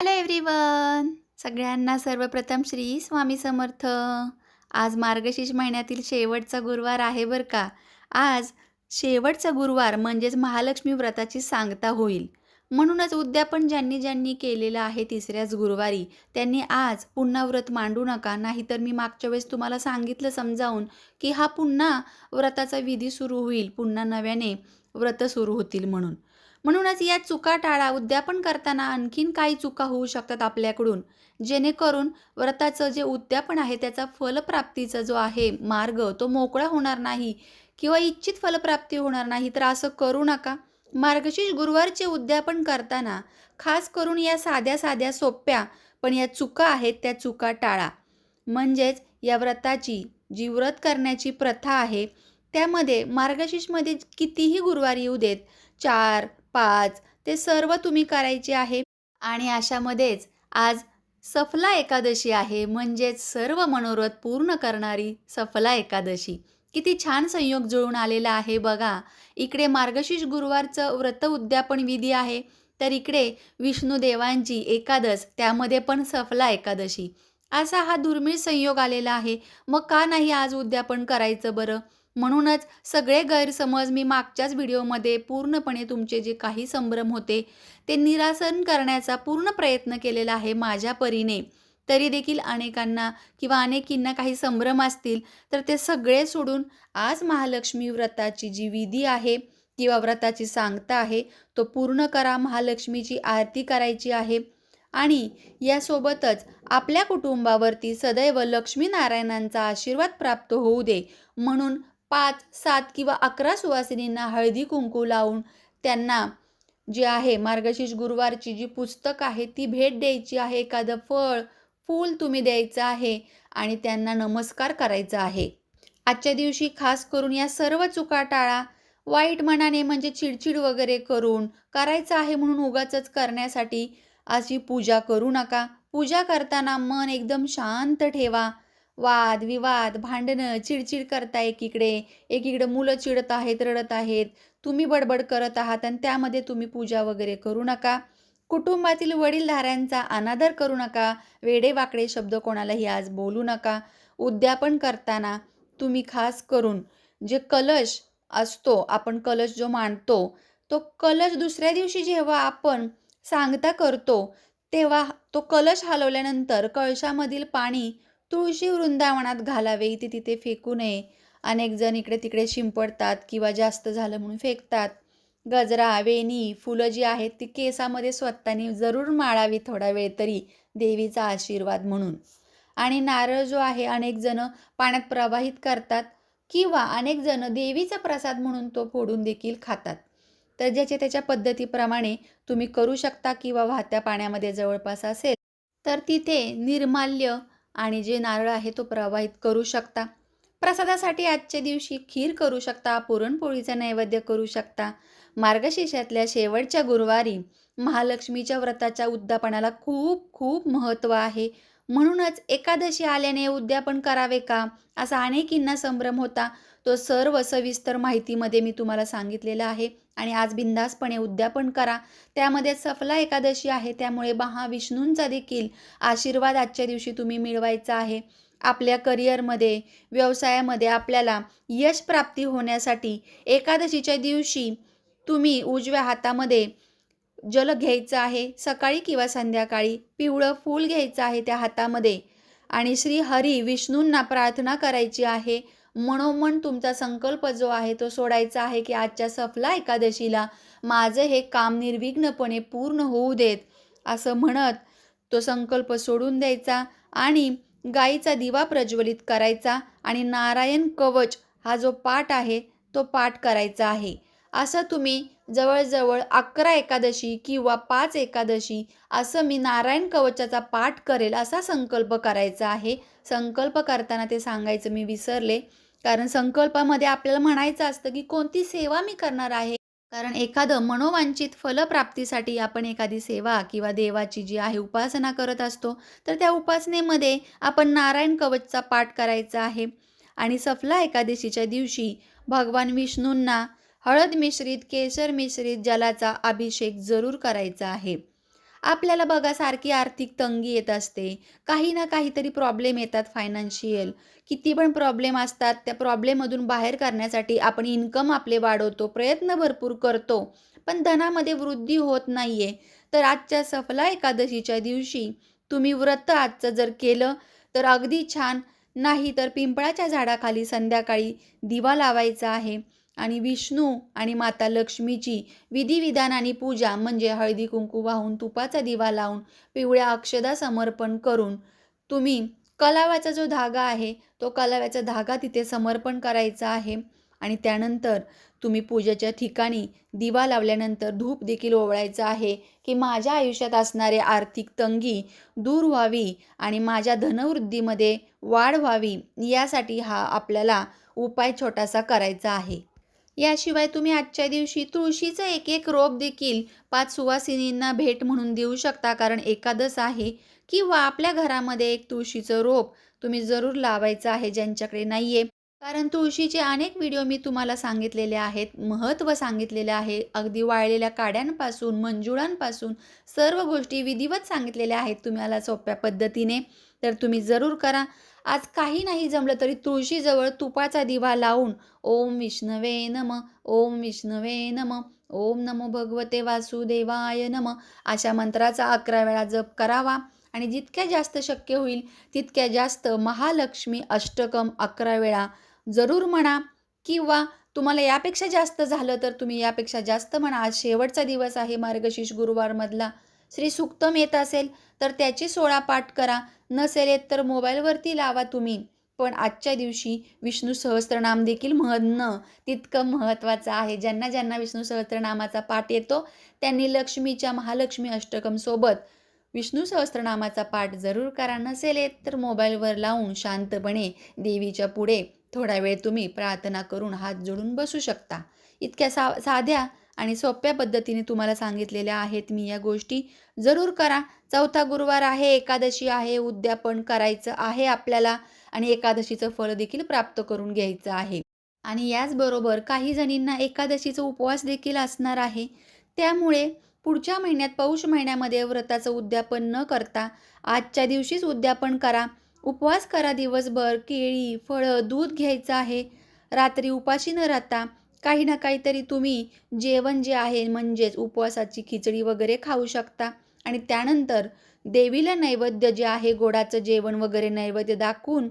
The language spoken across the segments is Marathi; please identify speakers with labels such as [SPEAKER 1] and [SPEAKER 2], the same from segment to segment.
[SPEAKER 1] हॅलो एव्हरीवन सगळ्यांना सर्वप्रथम श्री स्वामी समर्थ. आज मार्गशीर्ष महिन्यातील शेवटचा गुरुवार आहे बरं का? आज शेवटचा गुरुवार म्हणजेच महालक्ष्मी व्रताची सांगता होईल. म्हणूनच उद्यापन ज्यांनी ज्यांनी केलेलं आहे तिसऱ्याच गुरुवारी त्यांनी आज पुन्हा व्रत मांडू नका. नाहीतर मी मागच्या वेळेस तुम्हाला सांगितलं समजावून की हा पुन्हा व्रताचा विधी सुरू होईल. पुन्हा नव्याने व्रत सुरू होतील म्हणून. म्हणूनच या चुका टाळा उद्यापन करताना आणखीन काही चुका होऊ शकतात आपल्याकडून. जेणेकरून व्रताचं जे उद्यापन आहे त्याचा फलप्राप्तीचा जो आहे मार्ग तो मोकळा होणार नाही किंवा इच्छित फलप्राप्ती होणार नाही तर असं करू नका. मार्गशीर्ष गुरुवारचे उद्यापन करताना खास करून या साध्या साध्या सोप्या पण या चुका आहेत त्या चुका टाळा. म्हणजेच या व्रताची जी व्रत करण्याची प्रथा आहे त्यामध्ये मार्गशीर्षमध्ये कितीही गुरुवार येऊ देत चार पाच ते सर्व तुम्ही करायचे आहे. आणि अशामध्येच आज सफला एकादशी आहे. म्हणजेच सर्व मनोरथ पूर्ण करणारी सफला एकादशी. किती छान संयोग जुळून आलेला आहे बघा. इकडे मार्गशीर्ष गुरुवारचं व्रत उद्यापन विधी आहे. तर इकडे विष्णुदेवांची एकादश त्यामध्ये पण सफला एकादशी. असा हा दुर्मिळ संयोग आलेला आहे. मग का नाही आज उद्यापन करायचं बरं? म्हणूनच सगळे गैरसमज मी मागच्याच व्हिडिओमध्ये पूर्णपणे तुमचे जे काही संभ्रम होते ते निरासन करण्याचा पूर्ण प्रयत्न केलेला आहे माझ्या परीने. तरी देखील अनेकांना किंवा अनेकींना काही संभ्रम असतील तर ते सगळे सोडून आज महालक्ष्मी व्रताची जी विधी आहे किंवा व्रताची सांगता आहे तो पूर्ण करा महालक्ष्मीची आरती करायची आहे. आणि यासोबतच आपल्या कुटुंबावरती सदैव लक्ष्मीनारायणांचा आशीर्वाद प्राप्त होऊ दे म्हणून पाच सात किंवा अकरा सुवासिनींना हळदी कुंकू लावून त्यांना जी आहे मार्गशीर्ष गुरुवारची जी पुस्तक आहे ती भेट द्यायची आहे. एखादं फळ फूल तुम्ही द्यायचं आहे आणि त्यांना नमस्कार करायचा आहे. आजच्या दिवशी खास करून या सर्व चुका टाळा. वाईट मनाने म्हणजे चिडचिड वगैरे करून करायचं आहे म्हणून उगाच करण्यासाठी अशी पूजा करू नका. पूजा करताना मन एकदम शांत ठेवा. वाद विवाद भांडणं चिडचिड करता एकीकडे एकीकडे मुलं चिडत आहेत रडत आहेत. तुम्ही बडबड करत आहात आणि त्यामध्ये तुम्ही पूजा वगैरे करू नका. कुटुंबातील वडीलधाऱ्यांचा अनादर करू नका. वेडे वाकडे शब्द कोणालाही आज बोलू नका. उद्यापन करताना तुम्ही खास करून जे कलश असतो आपण कलश जो मांडतो तो कलश दुसऱ्या दिवशी जेव्हा आपण सांगता करतो तेव्हा तो कलश हलवल्यानंतर कळशामधील पाणी तुळशी वृंदावनात घालावे इथे तिथे फेकू नये. अनेक जण इकडे तिकडे शिंपडतात किंवा जास्त झालं म्हणून फेकतात. गजरा वेणी फुलं जी आहेत ती केसामध्ये स्वतःनी जरूर माळावी थोडा वेळ तरी देवीचा आशीर्वाद म्हणून. आणि नारळ जो आहे अनेक जण पाण्यात प्रवाहित करतात किंवा अनेक जण देवीचा प्रसाद म्हणून तो फोडून देखील खातात. तर ज्याच्या त्याच्या पद्धतीप्रमाणे तुम्ही करू शकता किंवा वाहत्या पाण्यामध्ये जवळपास असेल तर तिथे निर्माल्य आणि जे नारळ आहे तो प्रवाहित करू शकता. प्रसादासाठी आजच्या दिवशी खीर करू शकता पुरणपोळीचा नैवेद्य करू शकता. मार्गशीर्षातल्या शेवटच्या गुरुवारी महालक्ष्मीच्या व्रताच्या उद्यापनाला खूप खूप महत्त्व आहे. म्हणूनच एकादशी आल्याने उद्यापन करावे का? असा अनेकींना संभ्रम होता. तो सर्व सविस्तर माहितीमध्ये मी तुम्हाला सांगितलेला आहे. आणि आज बिंदासपणे उद्यापन करा. त्यामध्ये सफला एकादशी आहे. त्यामुळे महाविष्णूंचा देखील आशीर्वाद आजच्या दिवशी तुम्ही मिळवायचा आहे. आपल्या करिअरमध्ये व्यवसायामध्ये आपल्याला यश प्राप्ती होण्यासाठी एकादशीच्या दिवशी तुम्ही उजव्या हातामध्ये जल घ्यायचं आहे. सकाळी किंवा संध्याकाळी पिवळं फूल घ्यायचं आहे त्या हातामध्ये. आणि श्री हरी विष्णूंना प्रार्थना करायची आहे. मनोमन तुमचा संकल्प जो आहे तो सोडायचा आहे की आजच्या सफला एकादशीला माझं हे काम निर्विघ्नपणे पूर्ण होऊ देत असं म्हणत तो संकल्प सोडून द्यायचा आणि गाईचा दिवा प्रज्वलित करायचा आणि नारायण कवच हा जो पाठ आहे तो पाठ करायचा आहे. असं तुम्ही जवळजवळ अकरा एकादशी किंवा पाच एकादशी असं मी नारायण कवचाचा पाठ करेल असा संकल्प करायचा आहे. संकल्प करताना ते सांगायचं मी विसरले. कारण संकल्पामध्ये आपल्याला म्हणायचं असतं की कोणती सेवा मी करणार आहे? कारण एखादं मनोवांचित फलप्राप्तीसाठी आपण एखादी सेवा किंवा देवाची जी आहे उपासना करत असतो तर त्या उपासनेमध्ये आपण नारायण कवचचा पाठ करायचा आहे. आणि सफला एकादशीच्या दिवशी भगवान विष्णूंना हळद मिश्रित केसर मिश्रित जलाचा अभिषेक जरूर करायचा आहे. आपल्याला बघा सारखी आर्थिक तंगी येत असते. काही ना काहीतरी प्रॉब्लेम येतात फायनान्शियल किती पण प्रॉब्लेम असतात त्या प्रॉब्लेममधून बाहेर करण्यासाठी आपण इन्कम आपले वाढवतो प्रयत्न भरपूर करतो. पण धनामध्ये वृद्धी होत नाही आहे तर आजच्या सफला एकादशीच्या दिवशी तुम्ही व्रत आजचं जर केलं तर अगदी छान. नाही तर पिंपळाच्या झाडाखाली संध्याकाळी दिवा लावायचा आहे. आणि विष्णू आणि माता लक्ष्मीची विधिविधान आणि पूजा म्हणजे हळदी कुंकू वाहून तुपाचा दिवा लावून पिवळ्या अक्षदा समर्पण करून तुम्ही कलाव्याचा जो धागा आहे तो कलाव्याचा धागा तिथे समर्पण करायचा आहे. आणि त्यानंतर तुम्ही पूजेच्या ठिकाणी दिवा लावल्यानंतर धूप देखील ओवळायचं आहे की माझ्या आयुष्यात असणारे आर्थिक तंगी दूर व्हावी आणि माझ्या धनवृद्धीमध्ये वाढ व्हावी यासाठी हा आपल्याला उपाय छोटासा करायचा आहे. याशिवाय तुम्ही आजच्या दिवशी तुळशीचं एक एक रोप देखील पाच सुवासिनींना भेट म्हणून देऊ शकता. कारण एकादस आहे किंवा आपल्या घरामध्ये एक तुळशीचं रोप तुम्ही जरूर लावायचं आहे ज्यांच्याकडे नाही आहे कारण तुळशीचे अनेक व्हिडिओ मी तुम्हाला सांगितलेले आहेत महत्त्व सांगितलेले आहे. अगदी वाळलेल्या काड्यांपासून मंजुळांपासून सर्व गोष्टी विधिवत सांगितलेल्या आहेत तुम्हाला सोप्या पद्धतीने. तर तुम्ही जरूर करा. आज काही नाही जमलं तरी तुळशीजवळ तुपाचा दिवा लावून ओम विष्णवे नम ओम विष्णवे नम ओम नमो भगवते वासुदेवाय नम अशा मंत्राचा अकरा वेळा जप करावा. आणि जितक्या जास्त शक्य होईल तितक्या जास्त महालक्ष्मी अष्टकम अकरा वेळा जरूर म्हणा. किंवा तुम्हाला यापेक्षा जास्त झालं तर तुम्ही यापेक्षा जास्त म्हणा. आज शेवटचा दिवस आहे मार्गशीर्ष गुरुवारमधला. श्री सुक्तम येत असेल तर त्याची सोळा पाठ करा. नसेल येत तर मोबाईलवरती लावा तुम्ही. पण आजच्या दिवशी विष्णू सहस्त्रनाम देखील म्हणणं तितकं महत्त्वाचं आहे. ज्यांना ज्यांना विष्णू सहस्त्रनामाचा पाठ येतो त्यांनी लक्ष्मीच्या महालक्ष्मी अष्टकमसोबत विष्णू सहस्त्रनामाचा पाठ जरूर करा. नसेल येत तर मोबाईलवर लावून शांतपणे देवीच्या पुढे थोडा वेळ तुम्ही प्रार्थना करून हात जोडून बसू शकता. इतक्या सा साध्या आणि सोप्या पद्धतीने तुम्हाला सांगितलेल्या आहेत मी या गोष्टी. जरूर करा. चौथा गुरुवार आहे एकादशी आहे उद्यापन करायचं आहे आपल्याला आणि एकादशीचं फळ देखील प्राप्त करून घ्यायचं आहे. आणि याचबरोबर काही जणींना एकादशीचा उपवास देखील असणार आहे. त्यामुळे पुढच्या महिन्यात पौष महिन्यामध्ये व्रताचं उद्यापन न करता आजच्या दिवशीच उद्यापन करा. उपवास करा दिवसभर केळी फळं दूध घ्यायचं आहे. रात्री उपाशी न राहता काही ना काहीतरी तुम्ही जेवण जे आहे म्हणजेच उपवासाची खिचडी वगैरे खाऊ शकता. आणि त्यानंतर देवीला नैवेद्य जे आहे गोडाचं जेवण वगैरे नैवेद्य दाखवून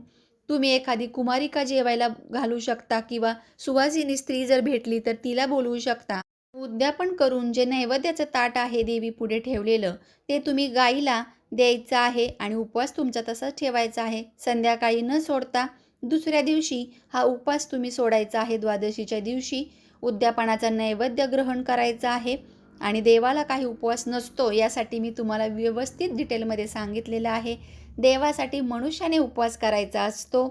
[SPEAKER 1] तुम्ही एखादी कुमारिका जेवायला घालू शकता किंवा सुवासिनी स्त्री जर भेटली तर तिला बोलवू शकता. उद्यापन करून जे नैवेद्याचं ताट आहे देवी पुढे ठेवलेलं ते तुम्ही गाईला द्यायचं आहे आणि उपवास तुमचा तसाच ठेवायचा आहे. संध्याकाळी न सोडता दुसऱ्या दिवशी हा उपवास तुम्ही सोडायचा आहे. द्वादशीच्या दिवशी उद्यापनाचा नैवेद्य ग्रहण करायचा आहे आणि देवाला काही उपवास नसतो यासाठी मी तुम्हाला व्यवस्थित डिटेलमध्ये सांगितलेलं आहे. देवासाठी मनुष्याने उपवास करायचा असतो.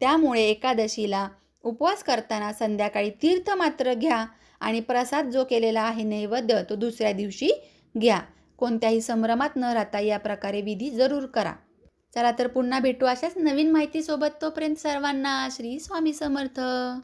[SPEAKER 1] त्यामुळे एकादशीला उपवास करताना संध्याकाळी तीर्थ मात्र घ्या आणि प्रसाद जो केलेला आहे नैवेद्य तो दुसऱ्या दिवशी घ्या. कोणत्याही संभ्रमात न राहता या प्रकारे विधी जरूर करा. चला तर पुन्हा भेटू अशाच नवीन माहितीसोबत तोपर्यंत सर्वांना श्री स्वामी समर्थ.